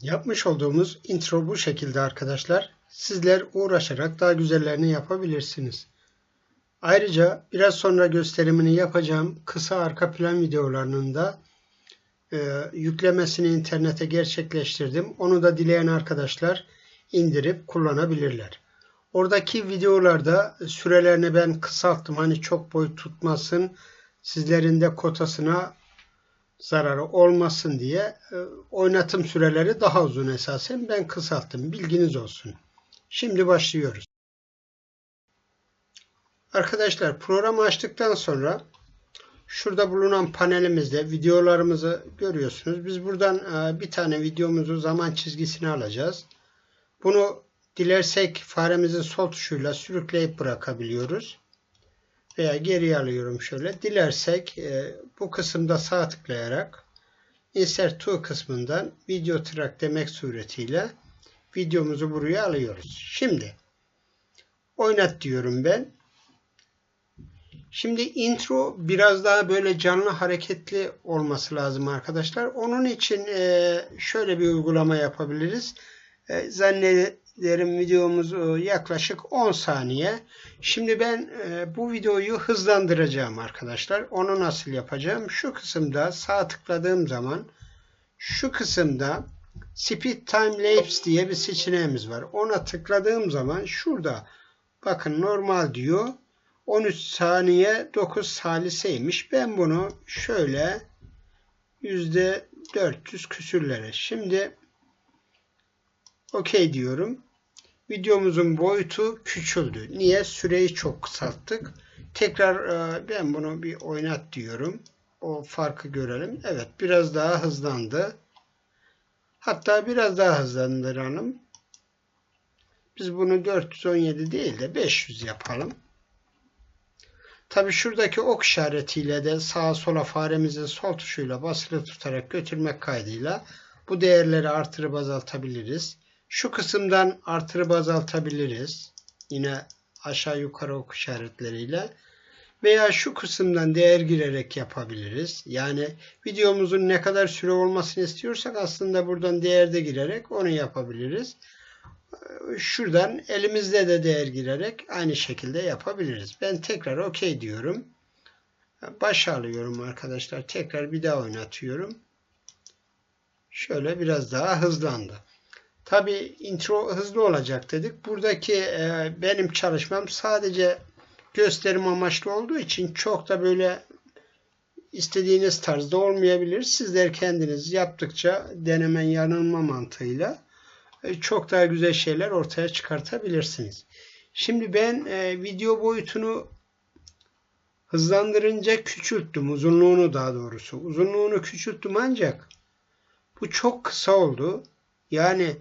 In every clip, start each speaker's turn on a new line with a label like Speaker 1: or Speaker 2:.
Speaker 1: Yapmış olduğumuz intro bu şekilde arkadaşlar. Sizler uğraşarak daha güzellerini yapabilirsiniz. Ayrıca biraz sonra gösterimini yapacağım kısa arka plan videolarının da e, yüklemesini internete gerçekleştirdim. Onu da dileyen arkadaşlar indirip kullanabilirler. Oradaki videolarda sürelerini ben kısalttım. Hani çok boy tutmasın, sizlerin de kotasına zararı olmasın diye e, oynatım süreleri daha uzun esasen. Ben kısalttım. Bilginiz olsun. Şimdi başlıyoruz. Arkadaşlar programı açtıktan sonra şurada bulunan panelimizde videolarımızı görüyorsunuz. Biz buradan e, bir tane videomuzu zaman çizgisine alacağız. Bunu dilersek faremizin sol tuşuyla sürükleyip bırakabiliyoruz. Veya geri alıyorum şöyle. Dilersek e, bu kısımda sağ tıklayarak Insert to kısmından video track demek suretiyle videomuzu buraya alıyoruz. Şimdi oynat diyorum ben. Şimdi intro biraz daha böyle canlı hareketli olması lazım arkadaşlar. Onun için e, şöyle bir uygulama yapabiliriz. E, zannederim videomuz e, yaklaşık 10 saniye. Şimdi ben bu videoyu hızlandıracağım arkadaşlar. Onu nasıl yapacağım? Şu kısımda sağ tıkladığım zaman şu kısımda Speed Time Lapse diye bir seçeneğimiz var. Ona tıkladığım zaman şurada bakın normal diyor. 13 saniye 9 saliseymiş. Ben bunu şöyle yüzde 400 küsürlere. Şimdi OK diyorum. Videomuzun boyutu küçüldü. Niye? Süreyi çok kısalttık. Tekrar e, ben bunu bir oynat diyorum. O farkı görelim. Evet biraz daha hızlandı. Hatta biraz daha hızlandıralım. Biz bunu 417 değil de 500 yapalım. Tabi şuradaki ok işaretiyle de sağa sola faremizin sol tuşuyla basılı tutarak götürmek kaydıyla bu değerleri artırıp azaltabiliriz. Şu kısımdan artırıp azaltabiliriz. Yine aşağı yukarı ok işaretleriyle. Veya şu kısımdan değer girerek yapabiliriz. Yani videomuzun ne kadar süre olmasını istiyorsak aslında buradan değer de girerek onu yapabiliriz. Şuradan elimizde de değer girerek aynı şekilde yapabiliriz. Ben tekrar OK diyorum. Başa alıyorum arkadaşlar. Tekrar bir daha oynatıyorum. Şöyle biraz daha hızlandı. Tabi intro hızlı olacak dedik. Buradaki e, benim çalışmam sadece gösterim amaçlı olduğu için çok da böyle istediğiniz tarzda olmayabilir. Sizler kendiniz yaptıkça denemen yanılma mantığıyla e, çok daha güzel şeyler ortaya çıkartabilirsiniz. Şimdi ben e, video boyutunu hızlandırınca küçülttüm. Uzunluğunu daha doğrusu. Uzunluğunu küçülttüm ancak bu çok kısa oldu. Yani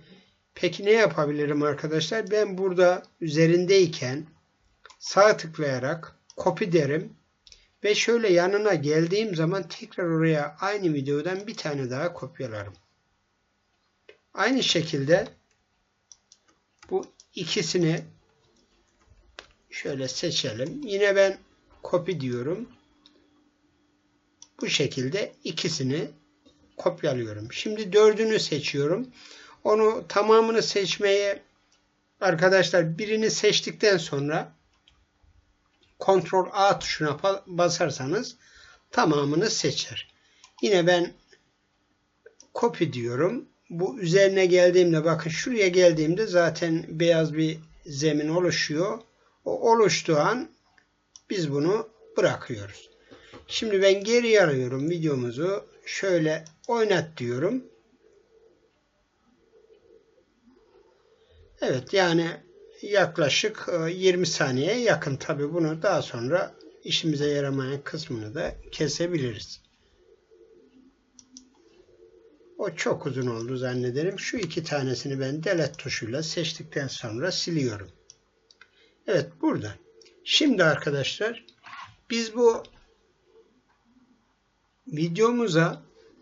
Speaker 1: peki ne yapabilirim arkadaşlar? Ben burada üzerindeyken sağ tıklayarak copy derim ve şöyle yanına geldiğim zaman tekrar oraya aynı videodan bir tane daha kopyalarım. Aynı şekilde bu ikisini şöyle seçelim. Yine ben copy diyorum. Bu şekilde ikisini kopyalıyorum. Şimdi dördünü seçiyorum. Onu tamamını seçmeye arkadaşlar birini seçtikten sonra Ctrl A tuşuna basarsanız tamamını seçer. Yine ben copy diyorum. Bu üzerine geldiğimde bakın şuraya geldiğimde zaten beyaz bir zemin oluşuyor. O oluştuğu an biz bunu bırakıyoruz. Şimdi ben geri alıyorum videomuzu. Şöyle oynat diyorum. Evet yani yaklaşık 20 e, saniye yakın. Tabi bunu daha sonra işimize yaramayan kısmını da kesebiliriz. O çok uzun oldu zannederim. Şu iki tanesini ben delete tuşuyla seçtikten sonra siliyorum. Evet burada. Şimdi arkadaşlar biz bu videomuza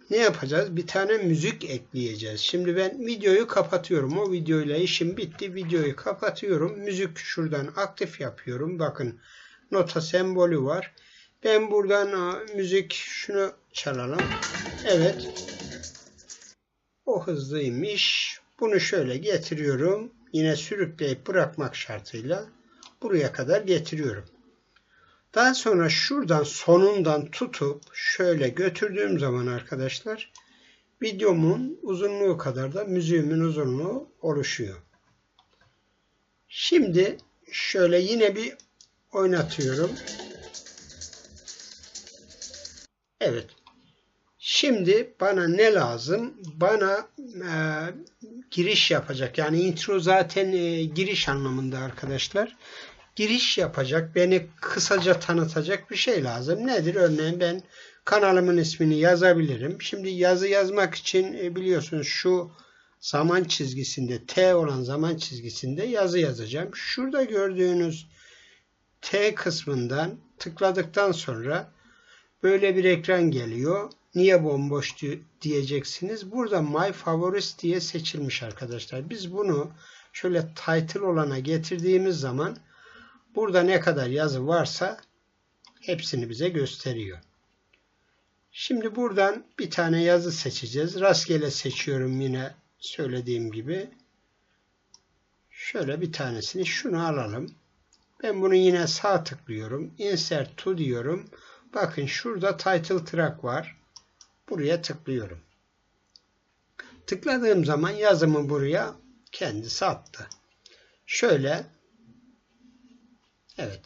Speaker 1: ne yapacağız? Bir tane müzik ekleyeceğiz. Şimdi ben videoyu kapatıyorum. O videoyla işim bitti. Videoyu kapatıyorum. Müzik şuradan aktif yapıyorum. Bakın nota sembolü var. Ben buradan müzik şunu çalalım. Evet. O hızlıymış. Bunu şöyle getiriyorum. Yine sürükleyip bırakmak şartıyla buraya kadar getiriyorum. Daha sonra şuradan sonundan tutup şöyle götürdüğüm zaman arkadaşlar videomun uzunluğu kadar da müziğimin uzunluğu oluşuyor. Şimdi şöyle yine bir oynatıyorum. Evet. Şimdi bana ne lazım? Bana e, giriş yapacak. Yani intro zaten e, giriş anlamında arkadaşlar. Giriş yapacak, beni kısaca tanıtacak bir şey lazım. Nedir? Örneğin ben kanalımın ismini yazabilirim. Şimdi yazı yazmak için e, biliyorsunuz şu zaman çizgisinde T olan zaman çizgisinde yazı yazacağım. Şurada gördüğünüz T kısmından tıkladıktan sonra böyle bir ekran geliyor. Niye bomboş diyeceksiniz. Burada My Favorites diye seçilmiş arkadaşlar. Biz bunu şöyle title olana getirdiğimiz zaman burada ne kadar yazı varsa hepsini bize gösteriyor. Şimdi buradan bir tane yazı seçeceğiz. Rastgele seçiyorum yine söylediğim gibi. Şöyle bir tanesini şunu alalım. Ben bunu yine sağ tıklıyorum. Insert to diyorum. Bakın şurada title track var. Buraya tıklıyorum. Tıkladığım zaman yazımı buraya kendisi attı. Şöyle evet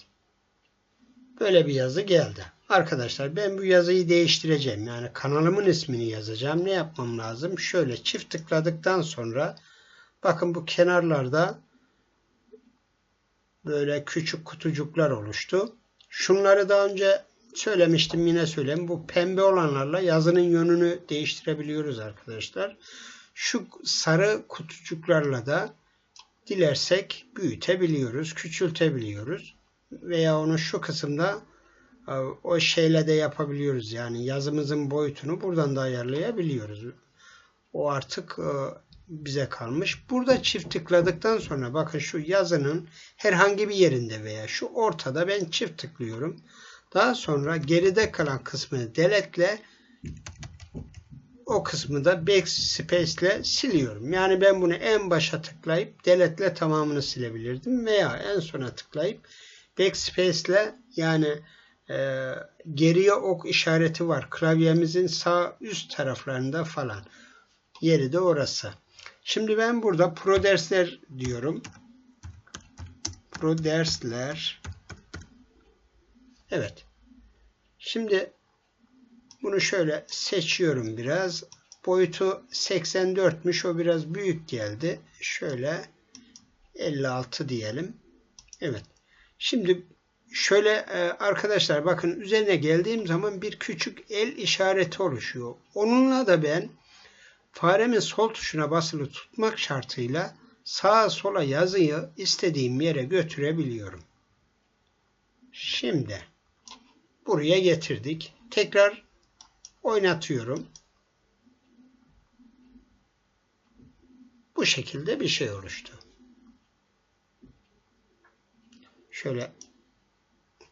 Speaker 1: böyle bir yazı geldi. Arkadaşlar ben bu yazıyı değiştireceğim. Yani kanalımın ismini yazacağım. Ne yapmam lazım? Şöyle çift tıkladıktan sonra bakın bu kenarlarda böyle küçük kutucuklar oluştu. Şunları daha önce söylemiştim yine söyleyeyim. Bu pembe olanlarla yazının yönünü değiştirebiliyoruz arkadaşlar. Şu sarı kutucuklarla da dilersek büyütebiliyoruz, küçültebiliyoruz. Veya onu şu kısımda e, o şeyle de yapabiliyoruz. Yani yazımızın boyutunu buradan da ayarlayabiliyoruz. O artık e, bize kalmış. Burada çift tıkladıktan sonra bakın şu yazının herhangi bir yerinde veya şu ortada ben çift tıklıyorum. Daha sonra geride kalan kısmını deletle o kısmı da backspace ile siliyorum. Yani ben bunu en başa tıklayıp deletle tamamını silebilirdim veya en sona tıklayıp backspace ile yani e, geriye ok işareti var. Klavyemizin sağ üst taraflarında falan. Yeri de orası. Şimdi ben burada pro dersler diyorum. Pro dersler Evet. Şimdi bunu şöyle seçiyorum biraz. Boyutu 84'müş. O biraz büyük geldi. Şöyle 56 diyelim. Evet. Şimdi şöyle e, arkadaşlar bakın üzerine geldiğim zaman bir küçük el işareti oluşuyor. Onunla da ben faremin sol tuşuna basılı tutmak şartıyla sağa sola yazıyı istediğim yere götürebiliyorum. Şimdi buraya getirdik. Tekrar oynatıyorum. Bu şekilde bir şey oluştu. Şöyle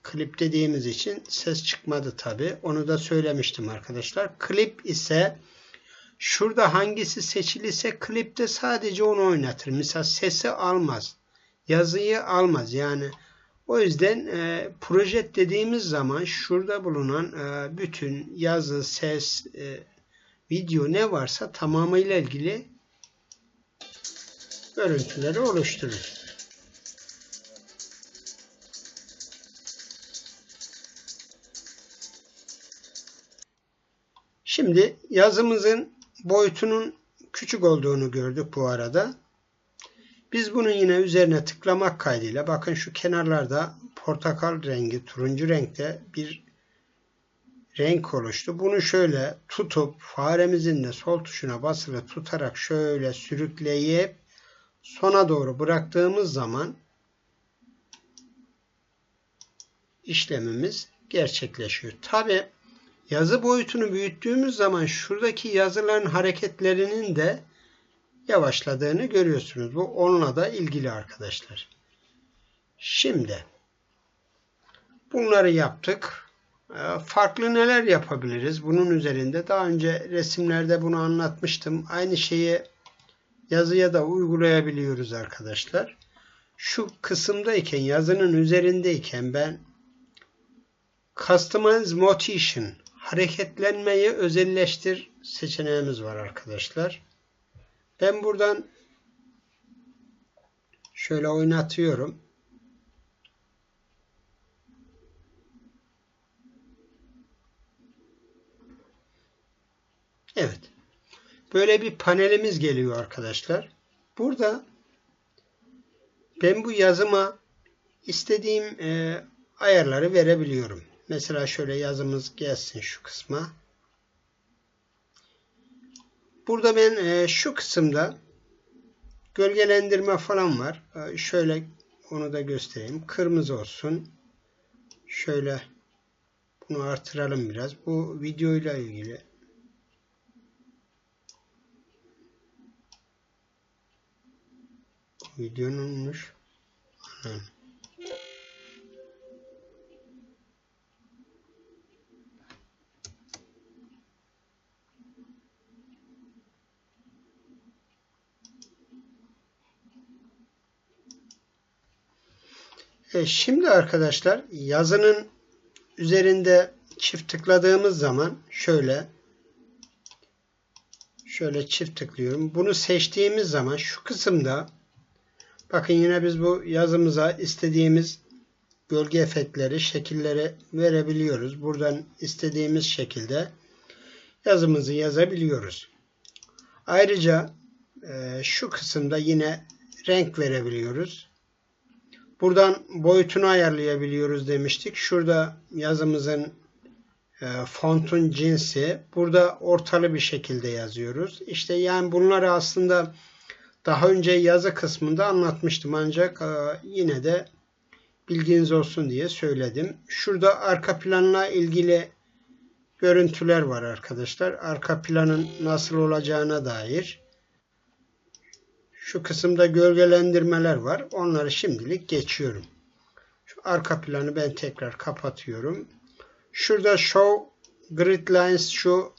Speaker 1: klip dediğimiz için ses çıkmadı tabi. Onu da söylemiştim arkadaşlar. Klip ise şurada hangisi seçiliyse klipte sadece onu oynatır. Mesela sesi almaz. Yazıyı almaz. Yani o yüzden e, proje dediğimiz zaman şurada bulunan e, bütün yazı, ses, e, video ne varsa tamamıyla ilgili görüntüleri oluşturur. Şimdi yazımızın boyutunun küçük olduğunu gördük bu arada. Biz bunu yine üzerine tıklamak kaydıyla bakın şu kenarlarda portakal rengi, turuncu renkte bir renk oluştu. Bunu şöyle tutup faremizin de sol tuşuna basılı tutarak şöyle sürükleyip sona doğru bıraktığımız zaman işlemimiz gerçekleşiyor. Tabi yazı boyutunu büyüttüğümüz zaman şuradaki yazıların hareketlerinin de yavaşladığını görüyorsunuz. Bu onunla da ilgili arkadaşlar. Şimdi bunları yaptık. Ee, farklı neler yapabiliriz bunun üzerinde? Daha önce resimlerde bunu anlatmıştım. Aynı şeyi yazıya da uygulayabiliyoruz arkadaşlar. Şu kısımdayken yazının üzerindeyken ben Customize Motion hareketlenmeyi özelleştir seçeneğimiz var arkadaşlar. Ben buradan şöyle oynatıyorum. Evet. Böyle bir panelimiz geliyor arkadaşlar. Burada ben bu yazıma istediğim e, ayarları verebiliyorum. Mesela şöyle yazımız gelsin şu kısma. Burada ben e, şu kısımda gölgelendirme falan var. E, şöyle onu da göstereyim. Kırmızı olsun. Şöyle bunu artıralım biraz. Bu videoyla ilgili videonunmuş. Anam. E şimdi arkadaşlar yazının üzerinde çift tıkladığımız zaman şöyle şöyle çift tıklıyorum. Bunu seçtiğimiz zaman şu kısımda bakın yine biz bu yazımıza istediğimiz gölge efektleri, şekilleri verebiliyoruz. Buradan istediğimiz şekilde yazımızı yazabiliyoruz. Ayrıca e, şu kısımda yine renk verebiliyoruz. Buradan boyutunu ayarlayabiliyoruz demiştik. Şurada yazımızın e, fontun cinsi. Burada ortalı bir şekilde yazıyoruz. İşte yani bunları aslında daha önce yazı kısmında anlatmıştım ancak e, yine de bilginiz olsun diye söyledim. Şurada arka planla ilgili görüntüler var arkadaşlar. Arka planın nasıl olacağına dair. Şu kısımda gölgelendirmeler var. Onları şimdilik geçiyorum. Şu arka planı ben tekrar kapatıyorum. Şurada show grid lines şu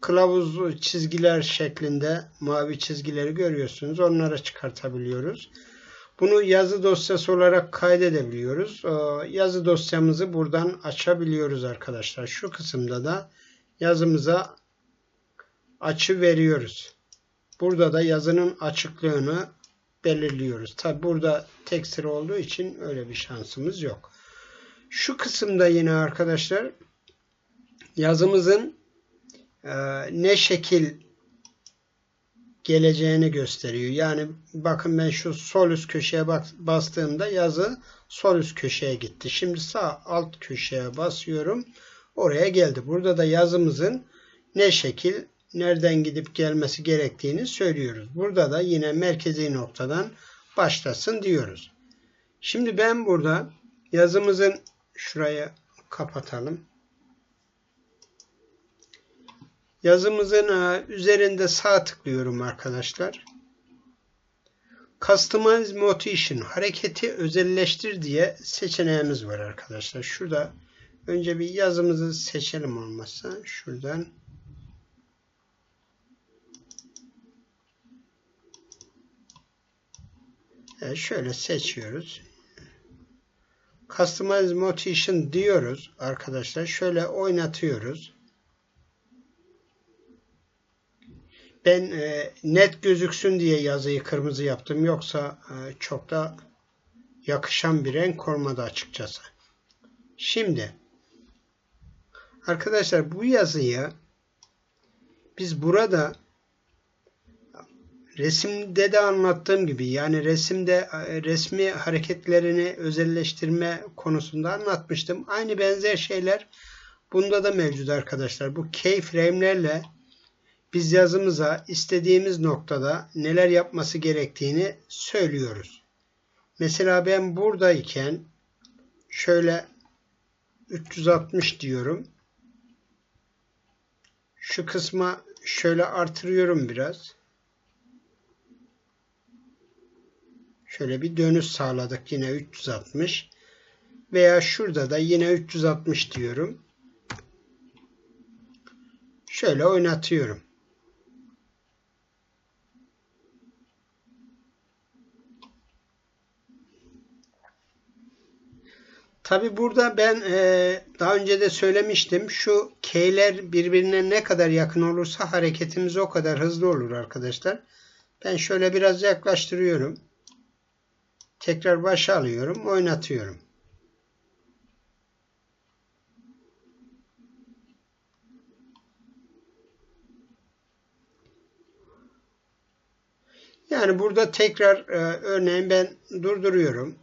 Speaker 1: kılavuz çizgiler şeklinde mavi çizgileri görüyorsunuz. Onlara çıkartabiliyoruz. Bunu yazı dosyası olarak kaydedebiliyoruz. Ee, yazı dosyamızı buradan açabiliyoruz arkadaşlar. Şu kısımda da yazımıza açı veriyoruz. Burada da yazının açıklığını belirliyoruz. Tabi burada tek sıra olduğu için öyle bir şansımız yok. Şu kısımda yine arkadaşlar yazımızın e, ne şekil geleceğini gösteriyor. Yani bakın ben şu sol üst köşeye bastığımda yazı sol üst köşeye gitti. Şimdi sağ alt köşeye basıyorum. Oraya geldi. Burada da yazımızın ne şekil nereden gidip gelmesi gerektiğini söylüyoruz. Burada da yine merkezi noktadan başlasın diyoruz. Şimdi ben burada yazımızın şurayı kapatalım. Yazımızın üzerinde sağ tıklıyorum arkadaşlar. Customize Motion hareketi özelleştir diye seçeneğimiz var arkadaşlar. Şurada önce bir yazımızı seçelim olmazsa şuradan Evet, şöyle seçiyoruz. Customize Motion diyoruz arkadaşlar. Şöyle oynatıyoruz. Ben e, net gözüksün diye yazıyı kırmızı yaptım. Yoksa e, çok da yakışan bir renk olmadı açıkçası. Şimdi arkadaşlar bu yazıyı biz burada resimde de anlattığım gibi yani resimde e, resmi hareketlerini özelleştirme konusunda anlatmıştım. Aynı benzer şeyler bunda da mevcut arkadaşlar. Bu keyframe'lerle biz yazımıza istediğimiz noktada neler yapması gerektiğini söylüyoruz. Mesela ben buradayken şöyle 360 diyorum. Şu kısma şöyle artırıyorum biraz. Şöyle bir dönüş sağladık yine 360. Veya şurada da yine 360 diyorum. Şöyle oynatıyorum. Tabi burada ben e, daha önce de söylemiştim. Şu K'ler birbirine ne kadar yakın olursa hareketimiz o kadar hızlı olur arkadaşlar. Ben şöyle biraz yaklaştırıyorum. Tekrar başa alıyorum. Oynatıyorum. Yani burada tekrar e, örneğin ben durduruyorum.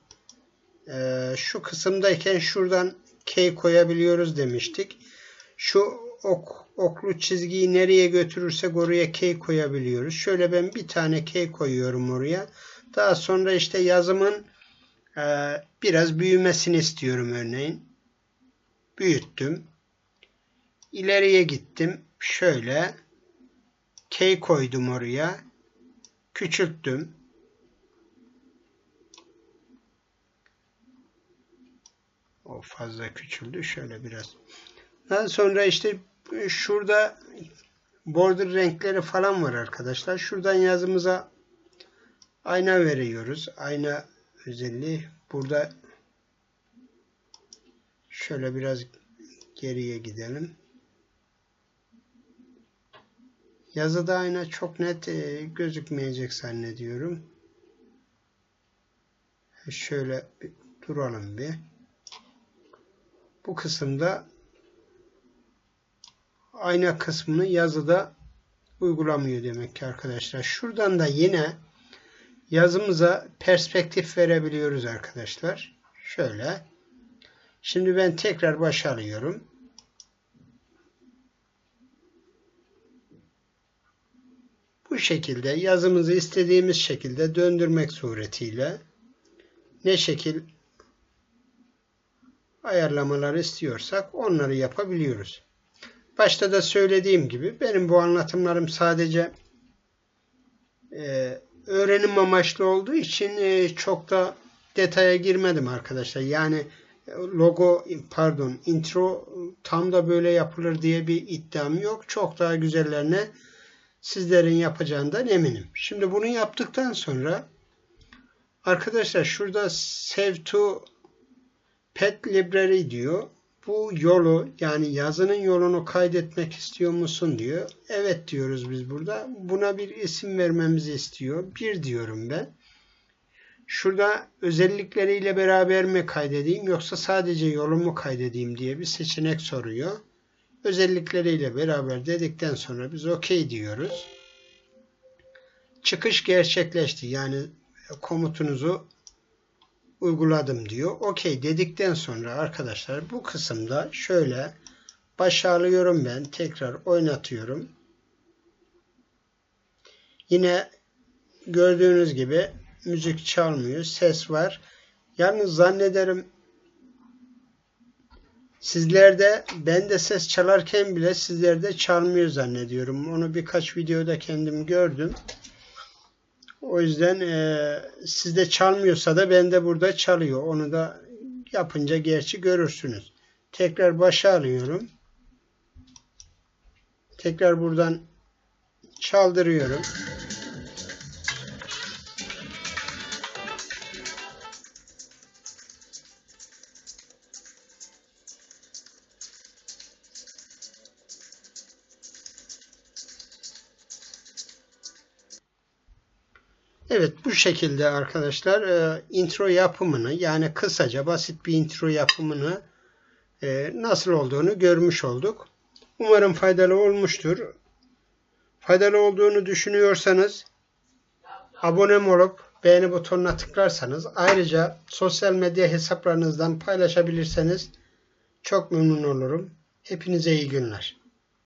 Speaker 1: E, şu kısımdayken şuradan K koyabiliyoruz demiştik. Şu ok, oklu çizgiyi nereye götürürsek oraya K koyabiliyoruz. Şöyle ben bir tane K koyuyorum oraya. Daha sonra işte yazımın e, biraz büyümesini istiyorum örneğin. Büyüttüm. İleriye gittim. Şöyle K koydum oraya küçülttüm. O fazla küçüldü. Şöyle biraz. Daha sonra işte şurada border renkleri falan var arkadaşlar. Şuradan yazımıza ayna veriyoruz. Ayna özelliği. Burada şöyle biraz geriye gidelim. Yazıda ayna çok net e, gözükmeyecek zannediyorum. Şöyle bir duralım bir. Bu kısımda ayna kısmını yazıda uygulamıyor demek ki arkadaşlar. Şuradan da yine yazımıza perspektif verebiliyoruz arkadaşlar. Şöyle. Şimdi ben tekrar baş alıyorum. Bu şekilde yazımızı istediğimiz şekilde döndürmek suretiyle ne şekil ayarlamalar istiyorsak onları yapabiliyoruz. Başta da söylediğim gibi benim bu anlatımlarım sadece e, öğrenim amaçlı olduğu için e, çok da detaya girmedim arkadaşlar. Yani e, logo pardon intro tam da böyle yapılır diye bir iddiam yok. Çok daha güzellerine sizlerin yapacağından eminim. Şimdi bunu yaptıktan sonra arkadaşlar şurada save to pet library diyor. Bu yolu yani yazının yolunu kaydetmek istiyor musun diyor. Evet diyoruz biz burada. Buna bir isim vermemizi istiyor. Bir diyorum ben. Şurada özellikleriyle beraber mi kaydedeyim yoksa sadece yolumu kaydedeyim diye bir seçenek soruyor özellikleriyle beraber dedikten sonra biz OK diyoruz. Çıkış gerçekleşti. Yani komutunuzu uyguladım diyor. OK dedikten sonra arkadaşlar bu kısımda şöyle başa alıyorum ben. Tekrar oynatıyorum. Yine gördüğünüz gibi müzik çalmıyor. Ses var. Yalnız zannederim Sizlerde ben de ses çalarken bile sizlerde çalmıyor zannediyorum. Onu birkaç videoda kendim gördüm. O yüzden e, sizde çalmıyorsa da bende burada çalıyor. Onu da yapınca gerçi görürsünüz. Tekrar başa alıyorum. Tekrar buradan çaldırıyorum. Evet bu şekilde arkadaşlar e, intro yapımını yani kısaca basit bir intro yapımını e, nasıl olduğunu görmüş olduk. Umarım faydalı olmuştur. Faydalı olduğunu düşünüyorsanız abone olup beğeni butonuna tıklarsanız ayrıca sosyal medya hesaplarınızdan paylaşabilirseniz çok memnun olurum. Hepinize iyi günler.